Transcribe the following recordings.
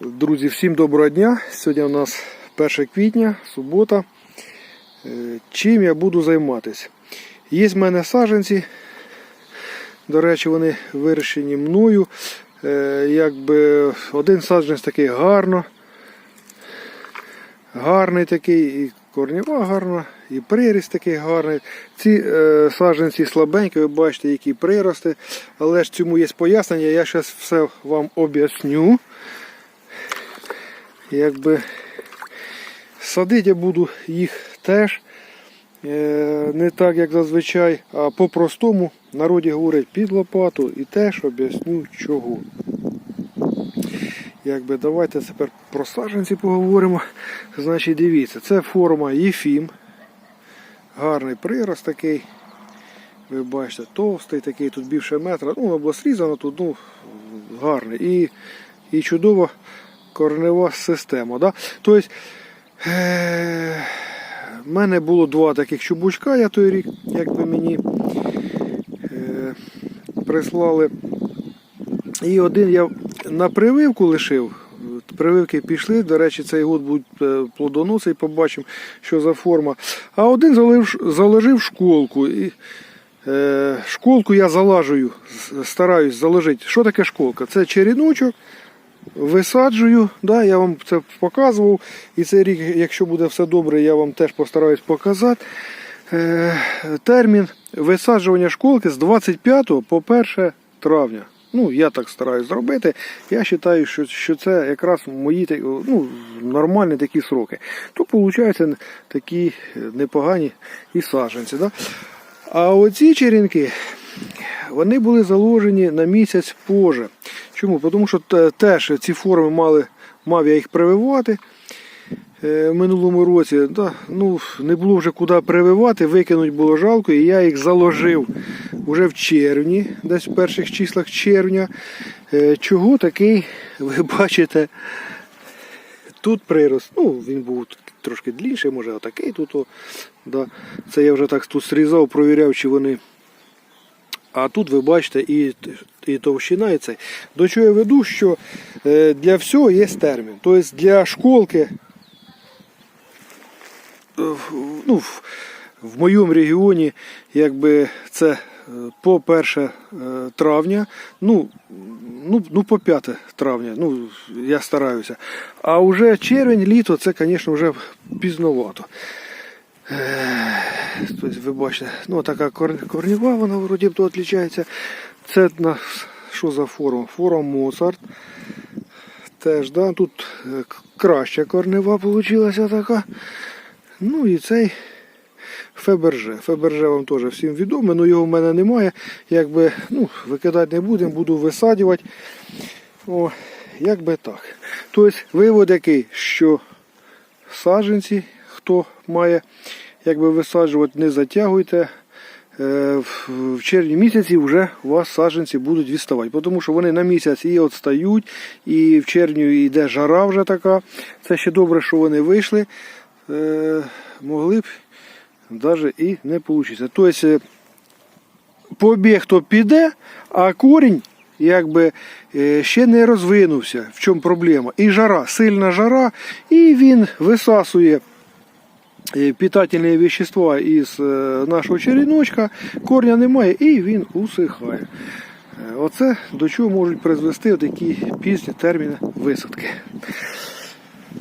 Друзі, всім доброго дня. Сьогодні у нас 1 квітня, субота. Е, Чим я буду займатися? Є в мене саджанці. До речі, вони вирощені мною. Е, Якби один саджанець такий гарно. Гарний такий, і корніва гарна, і приріст такий гарний. Ці е, саджанці слабенькі, ви бачите, які прирости. Але ж цьому є пояснення, я зараз все вам об'ясню. Якби садити я буду їх теж е, не так, як зазвичай, а по-простому. Народі говорять під лопату і теж об'ясню чого. Якби давайте тепер про саджанці поговоримо. Значить, дивіться, це форма Єфім. Гарний прирост такий. Ви бачите, товстий такий, тут більше метра. Ну, або срізано тут, ну, гарний. І, і чудова корнева система. Да? Тобто, е- в мене було два таких чубучка, я той рік, якби мені е- прислали. І один я на прививку лишив. Прививки пішли. До речі, цей год будуть е, плодоносий, побачимо, що за форма. А один заложив школку. І, е, школку я залажую, стараюсь заложити. Що таке школка? Це черіночок. Висаджую, да, я вам це показував. І цей рік, якщо буде все добре, я вам теж постараюсь показати. Е, термін висаджування школки з 25 по 1 травня. Ну, я так стараюсь зробити. Я вважаю, що, що це якраз мої ну, нормальні такі сроки. То виходить такі непогані і саджанці. Да? А оці черенки, вони були заложені на місяць позже. Чому? Тому що теж ці форми мали, мав я їх прививати е, в минулому році. Да, ну, не було вже куди прививати, викинуть було жалко, і я їх заложив вже в червні, десь в перших числах червня. Е, Чого такий, ви бачите, тут прирост. Ну, він був трошки длінший, може отакий тут. О, да. Це я вже так тут срізав, провіряв, чи вони. А тут ви бачите і, і товщина, і цей. До чого я веду, що е, для всього є термін. Тобто для школки, е, ну, в, моєму регіоні, якби це е, по 1 е, травня, ну, ну, ну по 5 травня, ну, я стараюся. А вже червень, літо, це, звісно, вже пізновато. Тобто, ви бачите, ну така корнева, вона вроді то відрізняється. Це на що за форма? Форма Моцарт. Теж, да, тут е, краща корнева вийшла така. Ну і цей Феберже. Феберже вам теж всім відомо, але його в мене немає. Якби, ну, викидати не будемо, буду висаджувати. О, якби так. Тобто вивод який, що саджанці, хто має якби висаджувати, не затягуйте. Е, В червні місяці вже у вас саджанці будуть відставати, тому що вони на місяць і відстають, і в червні йде жара вже така. Це ще добре, що вони вийшли. Е, Могли б навіть і не вийде. Тобто е, побіг то піде, а корінь якби ще не розвинувся. В чому проблема? І жара, сильна жара, і він висасує питательні вещества із е, нашого череночка, корня немає і він усихає. Е, Оце до чого можуть призвести такі пізні терміни висадки.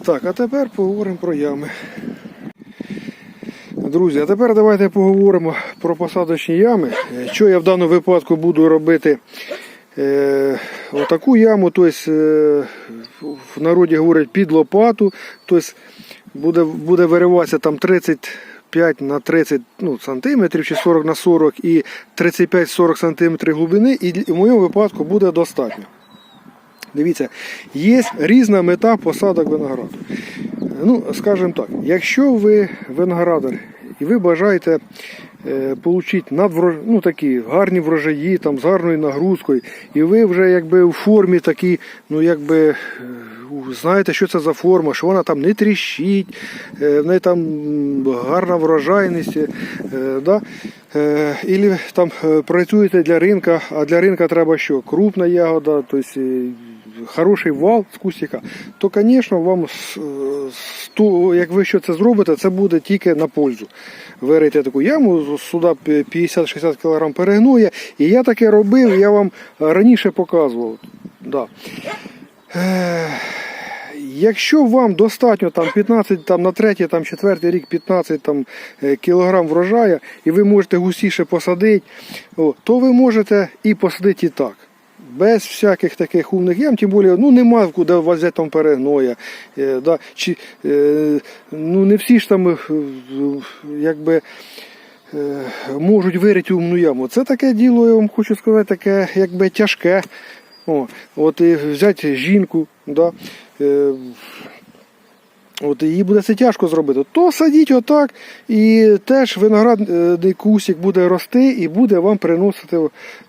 Так, а тепер поговоримо про ями. Друзі, а тепер давайте поговоримо про посадочні ями. Е, Що я в даному випадку буду робити е, отаку яму, тобто в народі говорять під лопату, тобто буде, буде вириватися там 35 на 30 ну, сантиметрів чи 40 на 40 і 35-40 сантиметрів глибини, і в моєму випадку буде достатньо. Дивіться, є різна мета посадок винограду. Ну, скажімо так, якщо ви виноградар і ви бажаєте е, отримати надврож... ну, такі гарні врожаї там, з гарною нагрузкою, і ви вже якби у формі такі, ну якби е, знаєте, що це за форма, що вона там не тріщить, е, в неї там гарна врожайність. Да? Ілі там працюєте для ринка, а для ринка треба що? Крупна ягода, тобто хороший вал з кустика, то, звісно, вам ту- як ви що це зробите, це буде тільки на пользу. Вирите таку яму, сюди 50-60 кг перегнує. І я таке робив, я вам раніше показував. Да. Е, Якщо вам достатньо там 15 там, на третій, там, четвертий рік 15 там, е, кілограм врожаю, і ви можете густіше посадити, то ви можете і посадити і так. Без всяких таких умних ям, тим більше, ну нема куди вас там перегноя. Е, да, чи, е, ну не всі ж там е, якби е, можуть вирити умну яму. Це таке діло, я вам хочу сказати, таке якби тяжке. О, от і взяти жінку, да, е, от їй буде це тяжко зробити. То садіть отак, і теж виноградний кусик буде рости і буде вам приносити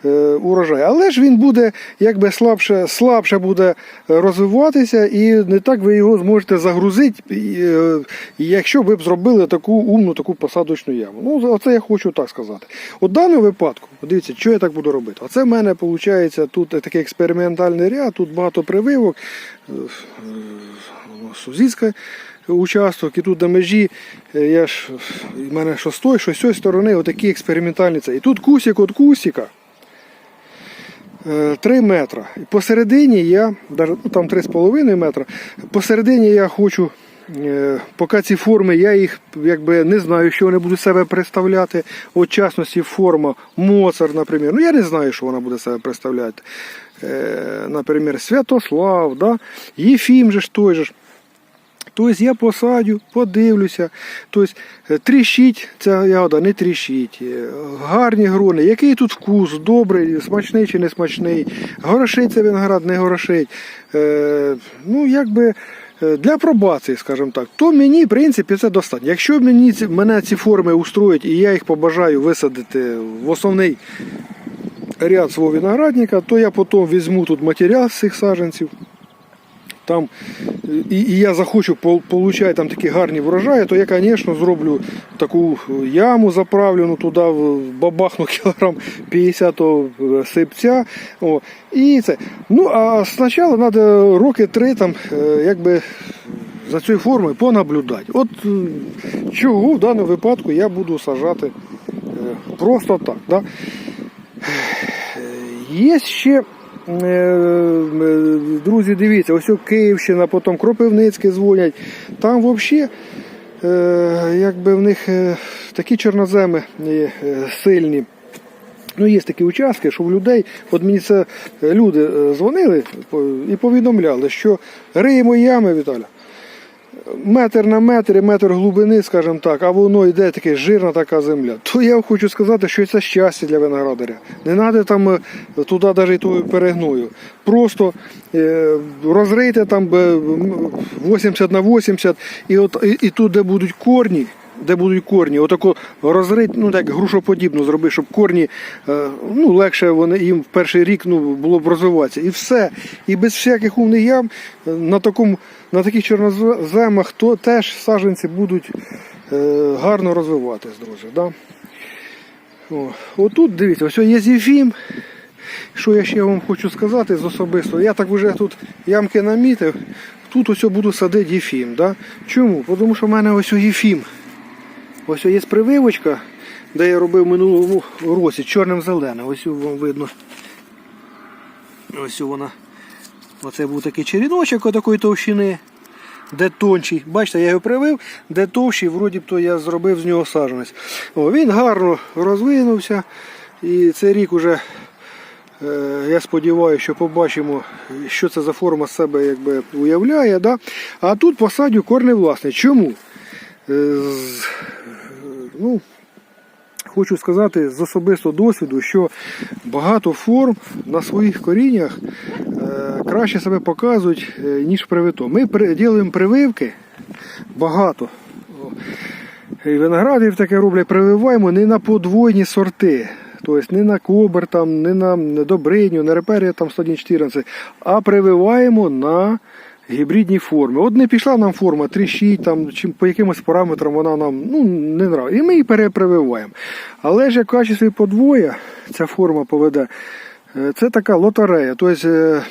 е, урожай. Але ж він буде якби слабше, слабше буде розвиватися, і не так ви його зможете загрузити, е, якщо ви б зробили таку умну, таку посадочну яму. Ну, оце я хочу так сказати. У даному випадку, дивіться, що я так буду робити. Оце в мене виходить тут такий експериментальний ряд, тут багато прививок. Е, е, участок, і тут на межі, е, я ж, в мене що з тої, що з цієї сторони, отакі експериментальні це. І тут кусик від кусика. 3 метра. І посередині я, ну, там 3,5 метра, посередині я хочу, е, поки ці форми, я їх якби не знаю, що вони будуть себе представляти. От частності форма Моцар, наприклад. Ну я не знаю, що вона буде себе представляти. Е, наприклад, Святослав, да? Єфім же ж той же. Тобто я посадю, подивлюся. Тобто е, тріщить ця ягода, не тріщить. Е, Гарні грони. Який тут вкус, добрий, смачний чи не смачний. Горошить виноград, не горошить. Е, ну, якби. Для пробації, скажімо так, то мені, в принципі, це достатньо. Якщо мені мене ці форми устроять і я їх побажаю висадити в основний ряд свого виноградника, то я потім візьму тут матеріал з цих саджанців. Там, і, і я захочу получати там такі гарні врожаї, то я, звісно, зроблю таку яму заправлену туди, бабахну кілограм 50 того, е, сипця. О, і це. Ну, а спочатку треба роки три там, е, якби за цією формою понаблюдати. От е, чого в даному випадку я буду сажати е, просто так. Да? Є ще, друзі, дивіться, ось Київщина, потім Кропивницьке дзвонять. Там взагалі, е, якби в них е, такі чорноземи е, е, сильні. Ну, є такі участки, що в людей, от мені це е, люди е, дзвонили і повідомляли, що риємо ями, Віталя, метр на метр і метр глибини, скажімо так, а воно йде таке жирна така земля. То я хочу сказати, що це щастя для виноградаря. Не треба там е, туди навіть тою перегною. Просто е, розрийте там е, 80 на 80, і, от, і, і тут, де будуть корні. Де будуть корні, отако розрить, ну так грушоподібно зроби, щоб корні е, ну, легше вони їм в перший рік ну, було б розвиватися. І все. І без всяких умних ям е, на такому, на таких чорноземах то теж саджанці будуть е, гарно розвиватись, друзі. Да? О, отут дивіться, ось є Єфім. Що я ще вам хочу сказати з особисто? Я так вже тут ямки намітив. Тут ось буду садити Єфім. Да? Чому? Тому що в мене ось Єфім. Ось є прививочка, де я робив минулому році чорним зеленим. Ось вам видно. Ось вона. Оце був такий черіночок отакої товщини, де тонший. Бачите, я його привив, де товщий, вроді б то я зробив з нього саджанець. О, він гарно розвинувся. І цей рік уже, е, я сподіваюся, що побачимо, що це за форма себе якби, уявляє. Да? А тут посадю корневласний. Чому? Е, ну, хочу сказати з особистого досвіду, що багато форм на своїх коріннях е, краще себе показують, е, ніж привито. Ми робимо прививки багато. Виноградів таке роблять, прививаємо не на подвойні сорти. Тобто не на кобер, там, не на добриню, не реперія там 114, а прививаємо на гібридні форми. От не пішла нам форма, тріщить, там, чим, по якимось параметрам вона нам ну, не нравиться. І ми її перепрививаємо. Але ж як в подвоє ця форма поведе, е, це така лотерея. Тобто, е,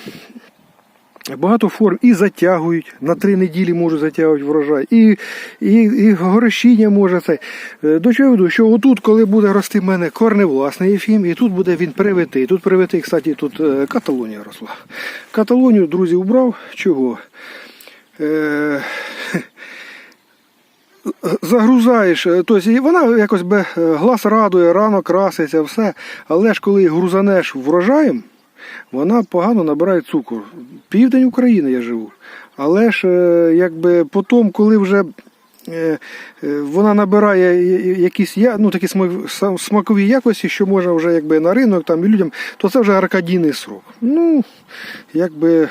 Багато форм і затягують, на три неділі можуть затягувати врожай, і, і, і горощіння може це. Е, До чого веду, що отут, коли буде рости в мене корневласний ефім, і тут буде він привитий. Тут привитий, кстати, тут е, Каталонія росла. Каталонію, друзі, убрав. Чого? Е, загрузаєш, е, тобто вона якось би глаз радує, рано краситься, все. Але ж коли грузанеш врожаєм, вона погано набирає цукор. Південь України я живу. Але ж е, якби потім, коли вже е, е, вона набирає якісь ну, такі смакові якості, що можна вже якби на ринок там, і людям, то це вже аркадійний срок. Ну, якби.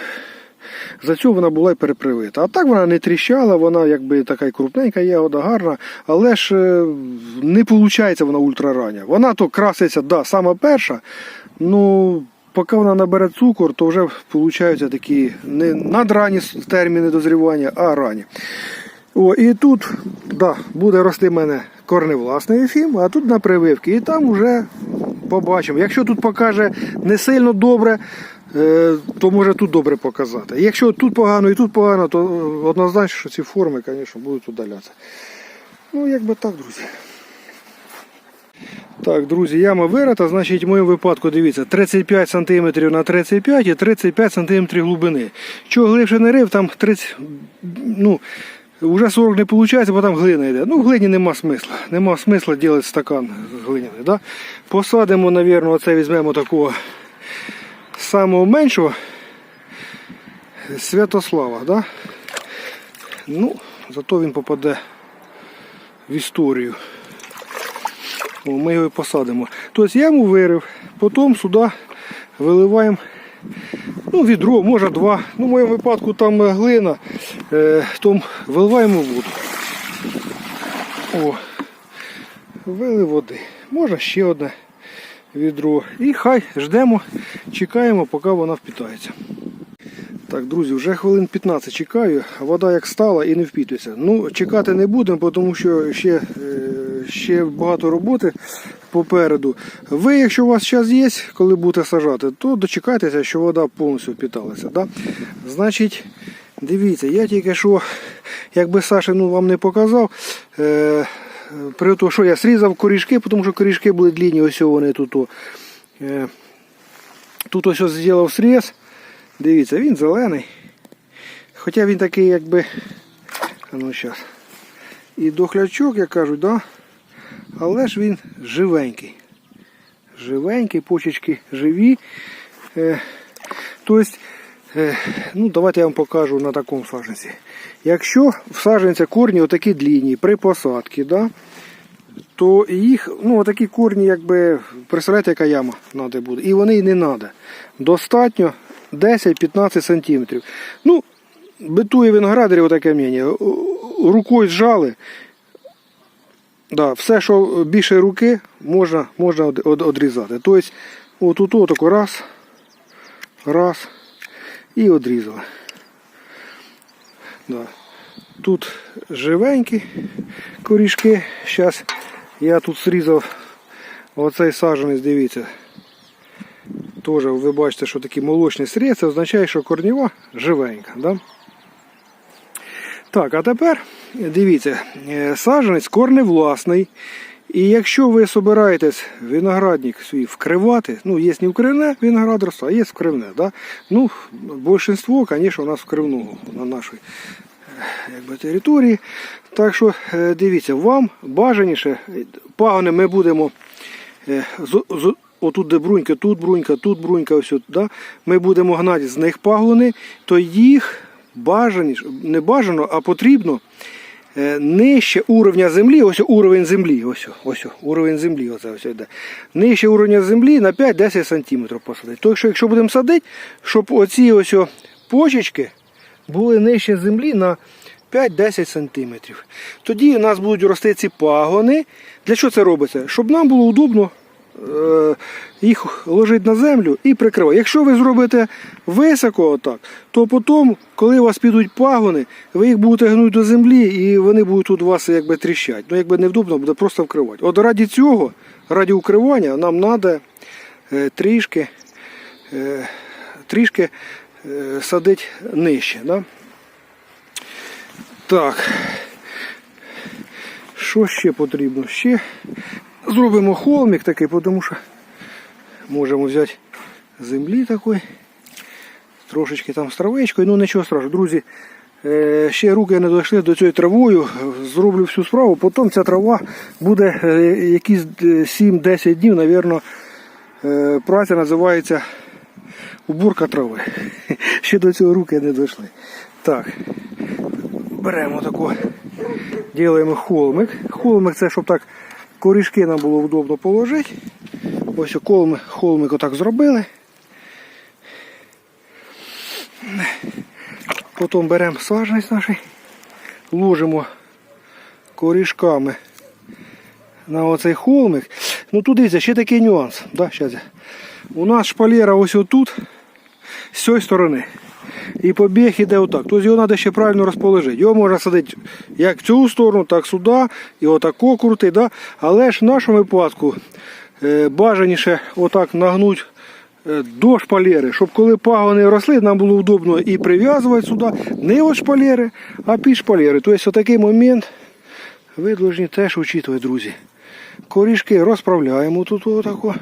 За цього вона була й перепривита. А так вона не тріщала, вона якби така й крупненька ягода, гарна, але ж не виходить вона ультрарання. Вона то краситься, да, сама перша, ну поки вона набере цукор, то вже виходять такі не надрані терміни дозрівання, а рані. О, і тут да, буде рости в мене корневласний ефім, а тут на прививки. І там вже побачимо. Якщо тут покаже не сильно добре, е, то може тут добре показати. Якщо тут погано і тут погано, то е, однозначно, що ці форми, звісно, будуть удалятися. Ну, якби так, друзі. Так, друзі, яма вирита, значить, в моєму випадку, дивіться, 35 см на 35 і 35 см глибини. Чого глибше не рив, там 30, ну, вже 40 не виходить, бо там глина йде. Ну, в глині нема смисла. Нема смисла робити стакан глиняний. Да? Посадимо, мабуть, оце візьмемо такого самого меншого Святослава. Да? Ну, зато він попаде в історію. Ми його посадимо. Тобто яму вирив, потім сюди виливаємо ну, відро, може два. Ну, в моєму випадку там е, глина, е, то виливаємо воду. О, вили води. Може ще одне відро. І хай ждемо, чекаємо, поки вона впітається. Так, друзі, вже хвилин 15 чекаю, вода як стала і не впітується. Ну, чекати не будемо, тому що ще, е, ще багато роботи попереду. Ви, якщо у вас час є, коли будете сажати, то дочекайтеся, що вода повністю впіталася. Да? Значить, дивіться, я тільки що, якби Саша ну, вам не показав, е, при тому, що я срізав корішки, тому що корішки були длінні, ось вони тут. Е, тут ось зробив сріз. Дивіться, він зелений. Хоча він такий якби. Ну зараз. І дохлячок, як кажуть, да? але ж він живенький. Живенький, почечки живі. Е, тобто, е, ну, давайте я вам покажу на такому саджанці. Якщо в саджанця корні отакі длінні при посадці, да, то їх, ну, отакі корні, якби, представляєте, яка яма треба буде. І вони і не треба. Достатньо 10-15 сантиметрів. Ну, битує виноградарі отаке мнення. Рукою зжали. Да, все, що більше руки, можна, можна од- од- одрізати. Тобто, отут отако раз, раз і одрізали. Да. Тут живенькі корішки. Зараз я тут зрізав оцей саджанець, дивіться. Теж ви бачите, що такий молочний сріз, означає, що корніва живенька. Да? Так, а тепер дивіться, е, саджанець корневласний. І якщо ви собираєтесь виноградник свій вкривати, ну, є не вкривне виноградарство, а є вкривне. Да? Ну, більшинство, звісно, у нас вкривного на нашій якби, території. Так що е, дивіться, вам бажаніше, е, пагони ми будемо е, з, з, отут де брунька, тут брунька, тут брунька, ось от, да? ми будемо гнати з них пагони, то їх бажаніше, не бажано, а потрібно нижче уровня землі, ось уровень землі, ось, ось уровень землі, оце ось йде. Нижче уровня землі на 5-10 см посадити. Тобто, що якщо будемо садити, щоб оці ось почечки були нижче землі на 5-10 см. Тоді у нас будуть рости ці пагони. Для чого це робиться? Щоб нам було удобно е, їх ложити на землю і прикривати. Якщо ви зробите високо отак, то потім, коли у вас підуть пагони, ви їх будете гнути до землі і вони будуть тут у вас якби тріщати. Ну, якби невдобно, буде просто вкривати. От раді цього, раді укривання, нам треба трішки, е, трішки садити нижче. Да? Так. Що ще потрібно? Ще зробимо холмик такий, тому що можемо взяти землі такої. Трошечки там з травичкою, ну нічого страшного. Друзі, е, ще руки не дійшли до цієї травою, зроблю всю справу, потім ця трава буде е, якісь е, 7-10 днів, е, праця називається уборка трави. Ще до цього руки не дійшли. Так, беремо таку, робимо холмик. Холмик це щоб так корішки нам було удобно положити. Ось холмик, холмик отак зробили. Потім беремо саджанець наш, ложимо корішками на оцей холмик. Ну тут дивіться, ще такий нюанс. Да, щас я. У нас шпалера ось отут, з цієї сторони. І побіг іде отак. Тобто його треба ще правильно розположити. Його можна садити як в цю сторону, так сюди, і отако крути. Да? Але ж в нашому випадку е, бажаніше отак нагнути е, до шпалери, щоб коли пагони росли, нам було удобно і прив'язувати сюди не від шпалери, а під шпалери. Тобто такий момент ви повинні теж учитувати, друзі. Корішки розправляємо тут отако.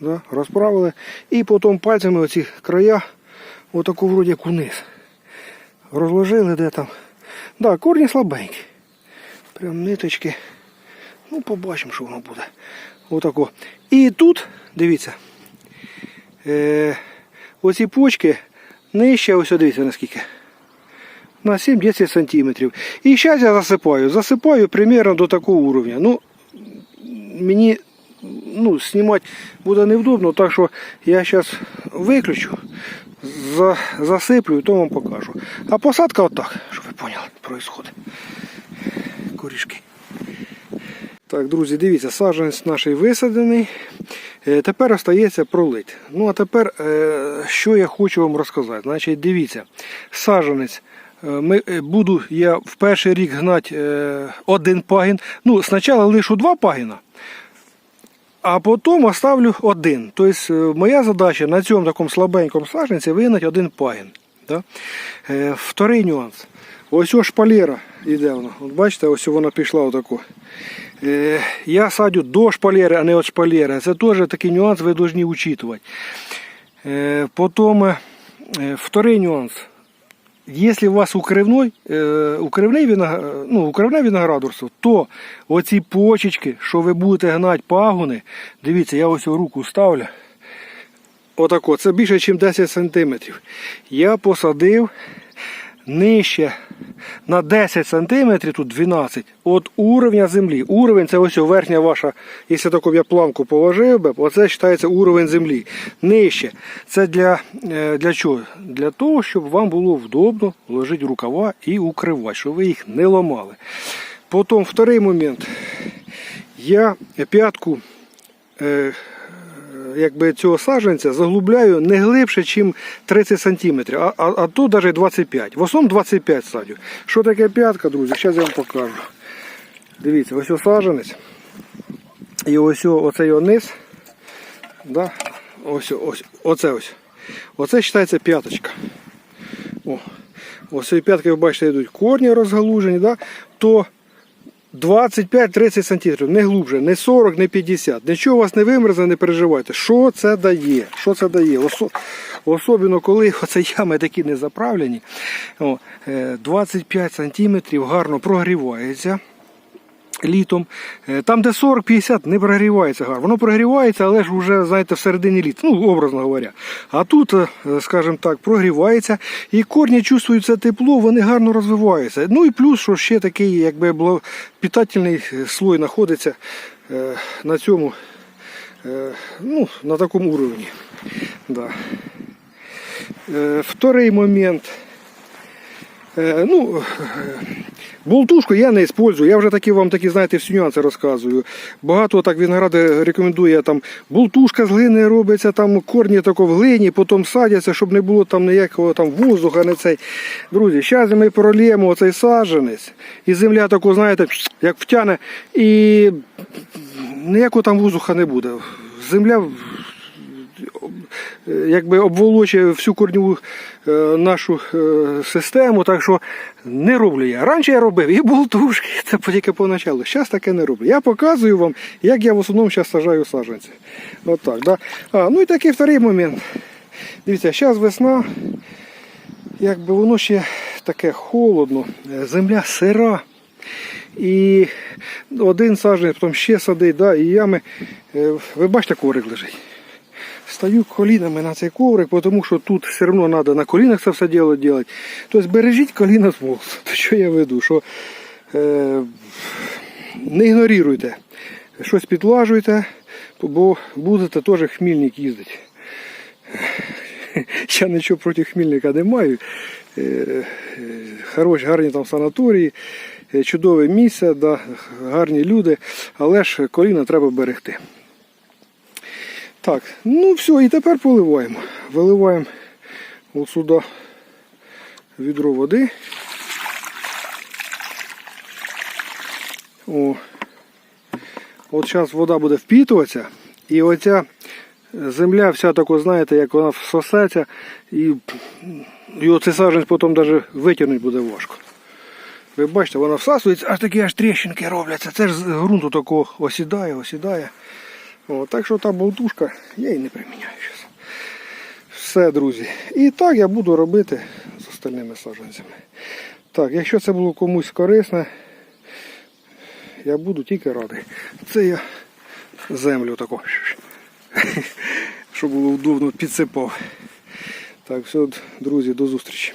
Да, розправили. І потім пальцями оці края отаку вроді як униз. Розложили де там. Да, корні слабенькі. Прям ниточки. Ну, побачимо, що воно буде. Отако. І тут, дивіться, е, оці почки нижче, ось дивіться наскільки. На 7-10 сантиметрів. І зараз я засипаю. Засипаю примерно до такого уровня. Ну, мені ну, знімати буде невдобно, так що я зараз виключу, за, засиплю і то вам покажу. А посадка отак, щоб ви поняли, відбувається. Корішки. Так, друзі, дивіться, саджанець наш висаджений. Е, Тепер остається пролить. Ну а тепер, е, що я хочу вам розказати. Значить, дивіться, саджанець. е, Ми, буду я в перший рік гнати один пагін. Ну, спочатку лишу два пагіна, а потім оставлю один. Тобто е, моя задача на цьому такому слабенькому саджанці вигнати один пагін. Да? Е, Вторий нюанс. Ось ось шпалера йде вона. От бачите, ось вона пішла отаку. Е, Я садю до шпалери, а не від шпалери. Це теж такий нюанс, ви повинні учитувати. Потім вторий нюанс. Якщо у вас укривний, е, укривний виноград, ну, укривне виноградарство, то оці почечки, що ви будете гнати пагони, дивіться, я ось руку ставлю. Отако, це більше, ніж 10 см. Я посадив нижче на 10 см, тут 12, от уровня землі. Уровень це ось верхня ваша, якщо таку я планку положив би, оце вважається уровень землі. Нижче. Це для, е, для чого? Для того, щоб вам було вдобно вложити рукава і укривати, щоб ви їх не ламали. Потім вторий момент. Я п'ятку е, якби цього саджанця заглубляю не глибше, ніж 30 см, а, а, а то навіть 25 В основному 25 садю. Що таке п'ятка, друзі? Зараз я вам покажу. Дивіться, ось ось саджанець. І ось оцей низ. Да? Ось, ось, оце ось. Оце вважається п'яточка. Ось цієї п'ятки, ви бачите, йдуть корні розгалужені, да? то 25-30 см, не глубже, не 40, не 50. Нічого у вас не вимерзне, не переживайте. Що це дає? Що це дає? Особливо, коли оце ями такі не заправлені. Е, 25 см гарно прогрівається. Літом. Е, Там, де 40-50, не прогрівається гарно. Воно прогрівається, але ж вже, знаєте, всередині літа, ну, образно говоря. А тут, е, скажімо так, прогрівається, і корні чувствують це тепло, вони гарно розвиваються. Ну і плюс, що ще такий, якби питательний е, слой знаходиться е, на цьому, е, ну, на такому уровні. Да. Е, Второй момент. Е, Ну, болтушку я не использую. Я вже такі вам такі, знаєте, всі нюанси розказую. Багато так виногради рекомендує там болтушка з глини робиться, там корні тако в глині, потім садяться, щоб не було там ніякого там воздуха, не цей. Друзі, зараз ми проліємо оцей саджанець, і земля таку, знаєте, як втяне, і ніякого там воздуха не буде. Земля якби обволочує всю корніву е, нашу е, систему. Так що не роблю я. Раніше я робив і болтушки, це тільки поначалу. Зараз таке не роблю. Я показую вам, як я в основному зараз сажаю саджанці. От так, да? А, ну і такий вторий момент. Дивіться, зараз весна, якби воно ще таке холодно, е, земля сира. І один саджанець, потім ще садить, да, і ями. Е, Ви бачите, коврик лежить. Стаю колінами на цей коврик, тому що тут все одно треба на колінах це все діло робити. Тобто бережіть коліна з мозку. То що я веду? Що е, не ігноруйте. Щось підлажуйте, бо будете теж хмільник їздити. Я нічого проти хмільника не маю. Е, Хороші, гарні там санаторії, е, чудове місце, да, гарні люди, але ж коліна треба берегти. Так, ну все, і тепер поливаємо. Виливаємо сюди відро води. О. От зараз вода буде впітуватися, і оця земля вся тако, знаєте, як вона всосеться, і, і оцей саджанець потім навіть витягнути буде важко. Ви бачите, вона всасується, аж такі аж тріщинки робляться. Це ж з ґрунту такого осідає, осідає. О, так що та болтушка, я її не приміняю зараз. Все, друзі. І так я буду робити з остальними саджанцями. Так, якщо це було комусь корисне, я буду тільки радий. Це я землю таку, щоб було удобно підсипав. Так, все, друзі, до зустрічі.